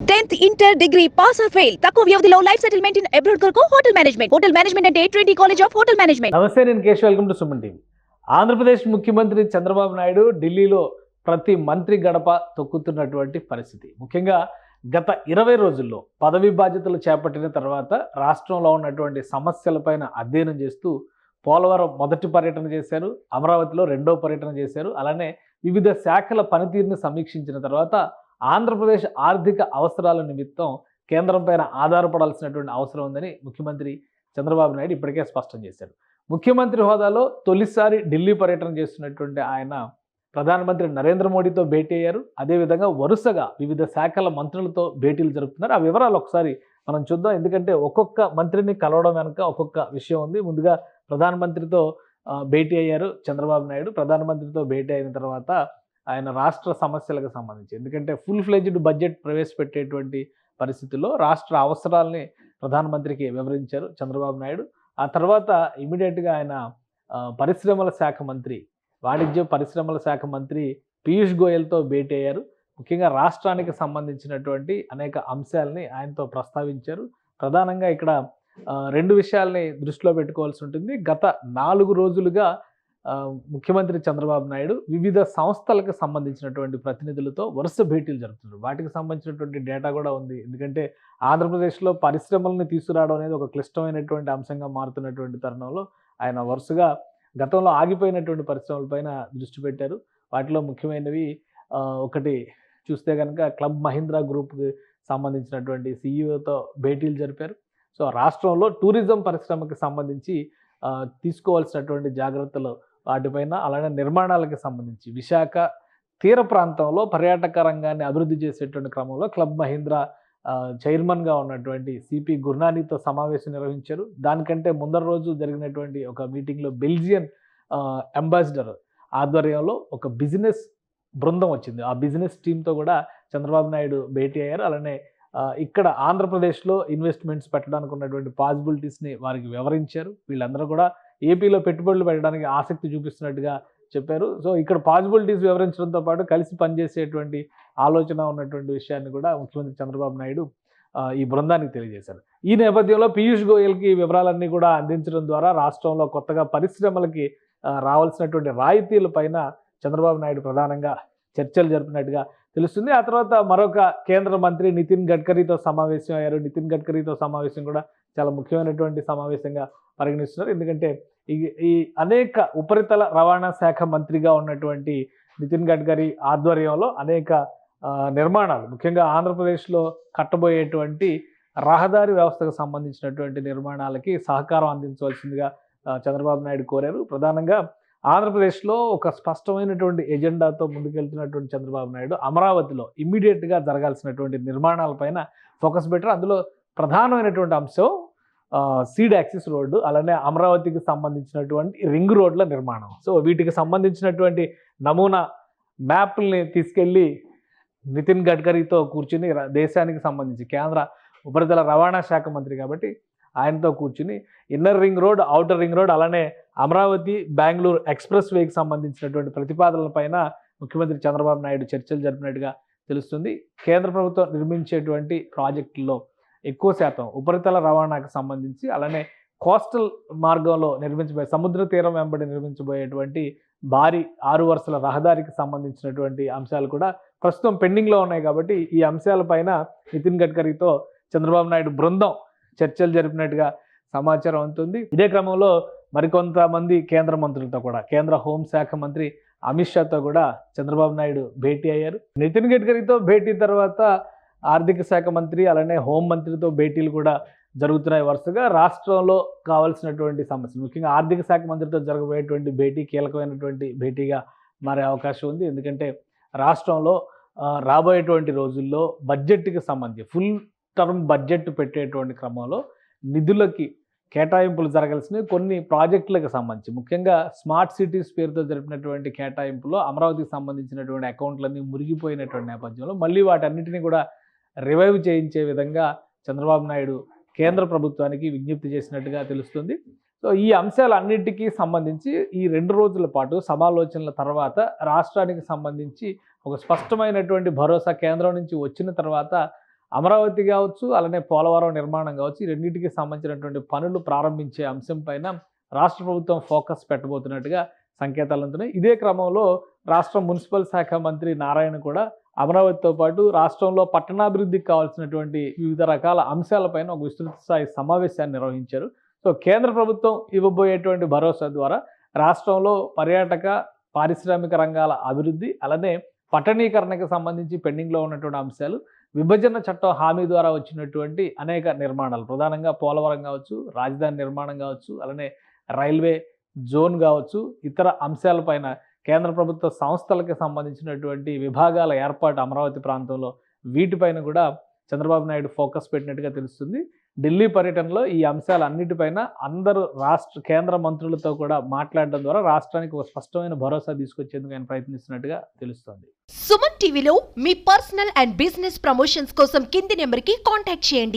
Tenth inter degree pass or fail. తక్కువ వ్యవధిలో life settlement in abroad కొరకు hotel management. Hotel management అంటే twenty college of hotel management. నమస్తే నేను Kesh welcome to Suman TV. Andhra Pradesh ముఖ్యమంత్రి చంద్రబాబు నాయుడు ఢిల్లీలో ప్రతి మంత్రి గడప తొక్కుతున్నటువంటి పరిస్థితి. ముఖ్యంగా గత ఇరవై రోజుల్లో పదవి బాధ్యతలు చేపట్టిన తర్వాత రాష్ట్రంలో ఉన్నటువంటి సమస్యలపైన అధ్యయనం చేస్తూ పోలవరం మొదటి పర్యటన చేశారు అమరావతిలో రెండో పర్యటన చేశారు అలానే వివిధ శాఖల పనితీరుని సమీక్షించిన తర్వాత ఆంధ్రప్రదేశ్ ఆర్థిక అవసరాల నిమిత్తం కేంద్రం పైన ఆధారపడాల్సినటువంటి అవసరం ఉందని ముఖ్యమంత్రి చంద్రబాబు నాయుడు ఇప్పటికే స్పష్టం చేశారు. ముఖ్యమంత్రి హోదాలో తొలిసారి ఢిల్లీ పర్యటన చేస్తున్నటువంటి ఆయన ప్రధానమంత్రి నరేంద్ర మోడీతో భేటీ అయ్యారు. అదేవిధంగా వరుసగా వివిధ శాఖల మంత్రులతో భేటీలు జరుపుతున్నారు. ఆ వివరాలు ఒకసారి మనం చూద్దాం. ఎందుకంటే ఒక్కొక్క మంత్రిని కలవడం వెనుక ఒక్కొక్క విషయం ఉంది. ముందుగా ప్రధానమంత్రితో భేటీ అయ్యారు చంద్రబాబు నాయుడు. ప్రధానమంత్రితో భేటీ అయిన తర్వాత ఆయన రాష్ట్ర సమస్యలకు సంబంధించి. ఎందుకంటే ఫుల్ ఫ్లెజ్డ్ బడ్జెట్ ప్రవేశపెట్టేటువంటి పరిస్థితుల్లో రాష్ట్ర అవసరాలని ప్రధానమంత్రికి వివరించారు చంద్రబాబు నాయుడు. ఆ తర్వాత ఇమీడియట్గా ఆయన పరిశ్రమల శాఖ మంత్రి వాణిజ్య పరిశ్రమల శాఖ మంత్రి పీయూష్ గోయల్తో భేటీ అయ్యారు. ముఖ్యంగా రాష్ట్రానికి సంబంధించినటువంటి అనేక అంశాలని ఆయనతో ప్రస్తావించారు. ప్రధానంగా ఇక్కడ రెండు విషయాల్ని దృష్టిలో పెట్టుకోవాల్సి ఉంటుంది. గత నాలుగు రోజులుగా ముఖ్యమంత్రి చంద్రబాబు నాయుడు వివిధ సంస్థలకు సంబంధించినటువంటి ప్రతినిధులతో వరుస భేటీలు జరుపుతున్నారు. వాటికి సంబంధించినటువంటి డేటా కూడా ఉంది. ఎందుకంటే ఆంధ్రప్రదేశ్లో పరిశ్రమలను తీసుకురావడం అనేది ఒక క్లిష్టమైనటువంటి అంశంగా మారుతున్నటువంటి తరుణంలో ఆయన వరుసగా గతంలో ఆగిపోయినటువంటి పరిశ్రమలపైన దృష్టి పెట్టారు. వాటిలో ముఖ్యమైనవి ఒకటి చూస్తే కనుక క్లబ్ మహీంద్రా గ్రూప్కి సంబంధించినటువంటి సీఈఓతో భేటీలు జరిపారు. సో రాష్ట్రంలో టూరిజం పరిశ్రమకి సంబంధించి తీసుకోవాల్సినటువంటి జాగ్రత్తలు వాటిపైన అలానే నిర్మాణాలకు సంబంధించి విశాఖ తీర ప్రాంతంలో పర్యాటక రంగాన్ని అభివృద్ధి చేసేటువంటి క్రమంలో క్లబ్ మహీంద్రా చైర్మన్గా ఉన్నటువంటి సిపి గుర్నానీతో సమావేశం నిర్వహించారు. దానికంటే ముందర రోజు జరిగినటువంటి ఒక మీటింగ్లో బెల్జియన్ అంబాసిడర్ ఆధ్వర్యంలో ఒక బిజినెస్ బృందం వచ్చింది. ఆ బిజినెస్ టీంతో కూడా చంద్రబాబు నాయుడు భేటీ అయ్యారు. అలానే ఇక్కడ ఆంధ్రప్రదేశ్లో ఇన్వెస్ట్మెంట్స్ పెట్టడానికి ఉన్నటువంటి పాసిబిలిటీస్ని వారికి వివరించారు. వీళ్ళందరూ కూడా ఏపీలో పెట్టుబడులు పెట్టడానికి ఆసక్తి చూపిస్తున్నట్టుగా చెప్పారు. సో ఇక్కడ పాసిబిలిటీస్ వివరించడంతో పాటు కలిసి పనిచేసేటువంటి ఆలోచన ఉన్నటువంటి విషయాన్ని కూడా ముఖ్యమంత్రి చంద్రబాబు నాయుడు ఈ బృందానికి తెలియజేశారు. ఈ నేపథ్యంలో పీయూష్ గోయల్కి వివరాలన్నీ కూడా అందించడం ద్వారా రాష్ట్రంలో కొత్తగా పరిశ్రమలకి రావాల్సినటువంటి రాయితీల పైన చంద్రబాబు నాయుడు ప్రధానంగా చర్చలు జరిపినట్టుగా తెలుస్తుంది. ఆ తర్వాత మరొక కేంద్ర మంత్రి నితిన్ గడ్కరీతో సమావేశం అయ్యారు. నితిన్ గడ్కరీతో సమావేశం కూడా చాలా ముఖ్యమైనటువంటి సమావేశంగా పరిగణిస్తున్నారు. ఎందుకంటే ఈ ఈ అనేక ఉపరితల రవాణా శాఖ మంత్రిగా ఉన్నటువంటి నితిన్ గడ్కరీ ఆధ్వర్యంలో అనేక నిర్మాణాలు ముఖ్యంగా ఆంధ్రప్రదేశ్లో కట్టబోయేటువంటి రహదారి వ్యవస్థకు సంబంధించినటువంటి నిర్మాణాలకి సహకారం అందించవలసిందిగా చంద్రబాబు నాయుడు కోరారు. ప్రధానంగా ఆంధ్రప్రదేశ్లో ఒక స్పష్టమైనటువంటి ఎజెండాతో ముందుకెళ్తున్నటువంటి చంద్రబాబు నాయుడు అమరావతిలో ఇమ్మీడియట్గా జరగాల్సినటువంటి నిర్మాణాలపైన ఫోకస్ పెట్టారు. అందులో ప్రధానమైనటువంటి అంశం సీడ్ యాక్సిస్ రోడ్డు అలానే అమరావతికి సంబంధించినటువంటి రింగ్ రోడ్ల నిర్మాణం. సో వీటికి సంబంధించినటువంటి నమూనా మ్యాప్ల్ని తీసుకెళ్ళి నితిన్ గడ్కరీతో కూర్చుని దేశానికి సంబంధించి కేంద్ర ఉపరితల రవాణా శాఖ మంత్రి కాబట్టి ఆయనతో కూర్చుని inner ring road outer ring road అలానే అమరావతి బెంగళూరు ఎక్స్ప్రెస్ వేకి సంబంధించినటువంటి ప్రతిపాదనలపైన ముఖ్యమంత్రి చంద్రబాబు నాయుడు చర్చలు జరిపినట్టుగా తెలుస్తుంది. కేంద్ర ప్రభుత్వం నిర్మించేటువంటి ప్రాజెక్టుల్లో ఎక్కువ శాతం ఉపరితల రవాణాకు సంబంధించి అలానే కోస్టల్ మార్గంలో నిర్మించబోయే సముద్ర తీరం వెంబడి నిర్మించబోయేటువంటి భారీ ఆరు వరుసల రహదారికి సంబంధించినటువంటి అంశాలు కూడా ప్రస్తుతం పెండింగ్లో ఉన్నాయి కాబట్టి ఈ అంశాలపైన నితిన్ గడ్కరీతో చంద్రబాబు నాయుడు బృందం చర్చలు జరిపినట్టుగా సమాచారం అందుతుంది. ఇదే క్రమంలో మరికొంతమంది కేంద్ర మంత్రులతో కూడా కేంద్ర హోంశాఖ మంత్రి అమిత్ షాతో కూడా చంద్రబాబు నాయుడు భేటీ అయ్యారు. నితిన్ గడ్కరీతో భేటీ తర్వాత ఆర్థిక శాఖ మంత్రి అలానే హోం మంత్రితో భేటీలు కూడా జరుగుతున్నాయి వరుసగా. రాష్ట్రంలో కావాల్సినటువంటి సమస్యలు ముఖ్యంగా ఆర్థిక శాఖ మంత్రితో జరగబోయేటువంటి భేటీ కీలకమైనటువంటి భేటీగా మారే అవకాశం ఉంది. ఎందుకంటే రాష్ట్రంలో రాబోయేటువంటి రోజుల్లో బడ్జెట్కి సంబంధించి ఫుల్ టర్మ్ బడ్జెట్ పెట్టేటువంటి క్రమంలో నిధులకి కేటాయింపులు జరగాల్సినవి కొన్ని ప్రాజెక్టులకు సంబంధించి ముఖ్యంగా స్మార్ట్ సిటీస్ పేరుతో జరిపినటువంటి కేటాయింపులో అమరావతికి సంబంధించినటువంటి అకౌంట్లన్నీ మురిగిపోయినటువంటి నేపథ్యంలో మళ్ళీ వాటన్నిటిని కూడా రివైవ్ చేయించే విధంగా చంద్రబాబు నాయుడు కేంద్ర ప్రభుత్వానికి విజ్ఞప్తి చేసినట్టుగా తెలుస్తుంది. సో ఈ అంశాలన్నిటికీ సంబంధించి ఈ రెండు రోజుల పాటు సమాలోచనల తర్వాత రాష్ట్రానికి సంబంధించి ఒక స్పష్టమైనటువంటి భరోసా కేంద్రం నుంచి వచ్చిన తర్వాత అమరావతి కావచ్చు అలానే పోలవరం నిర్మాణం కావచ్చు ఈ రెండింటికి సంబంధించినటువంటి పనులు ప్రారంభించే అంశం పైన రాష్ట్ర ప్రభుత్వం ఫోకస్ పెట్టబోతున్నట్టుగా సంకేతాలు అందుతున్నాయి ఇదే క్రమంలో రాష్ట్ర మున్సిపల్ శాఖ మంత్రి నారాయణ కూడా అమరావతితో పాటు రాష్ట్రంలో పట్టణాభివృద్ధికి కావాల్సినటువంటి వివిధ రకాల అంశాలపైన ఒక విస్తృత స్థాయి సమావేశాన్ని నిర్వహించారు. సో కేంద్ర ప్రభుత్వం ఇవ్వబోయేటువంటి భరోసా ద్వారా రాష్ట్రంలో పర్యాటక పారిశ్రామిక రంగాల అభివృద్ధి అలానే పట్టణీకరణకు సంబంధించి పెండింగ్లో ఉన్నటువంటి అంశాలు విభజన చట్టం హామీ ద్వారా వచ్చినటువంటి అనేక నిర్మాణాలు ప్రధానంగా పోలవరం కావచ్చు రాజధాని నిర్మాణం కావచ్చు అలానే రైల్వే జోన్ కావచ్చు ఇతర అంశాలపైన కేంద్ర ప్రభుత్వ సంస్థలకు సంబంధించినటువంటి విభాగాల ఏర్పాటు అమరావతి ప్రాంతంలో వీటిపైన కూడా చంద్రబాబు నాయుడు ఫోకస్ పెట్టినట్టుగా తెలుస్తుంది. ఢిల్లీ పర్యటనలో ఈ అంశాలన్నిటిపైన అందరూ రాష్ట్ర కేంద్ర మంత్రులతో కూడా మాట్లాడడం ద్వారా రాష్ట్రానికి ఒక స్పష్టమైన భరోసా తీసుకొచ్చేందుకు ఆయన ప్రయత్నిస్తున్నట్టుగా తెలుస్తోంది. సుమన్ టీవీలో మీ పర్సనల్ అండ్ బిజినెస్ ప్రమోషన్స్ కోసం కింది నెంబర్కి కాంటాక్ట్ చేయండి.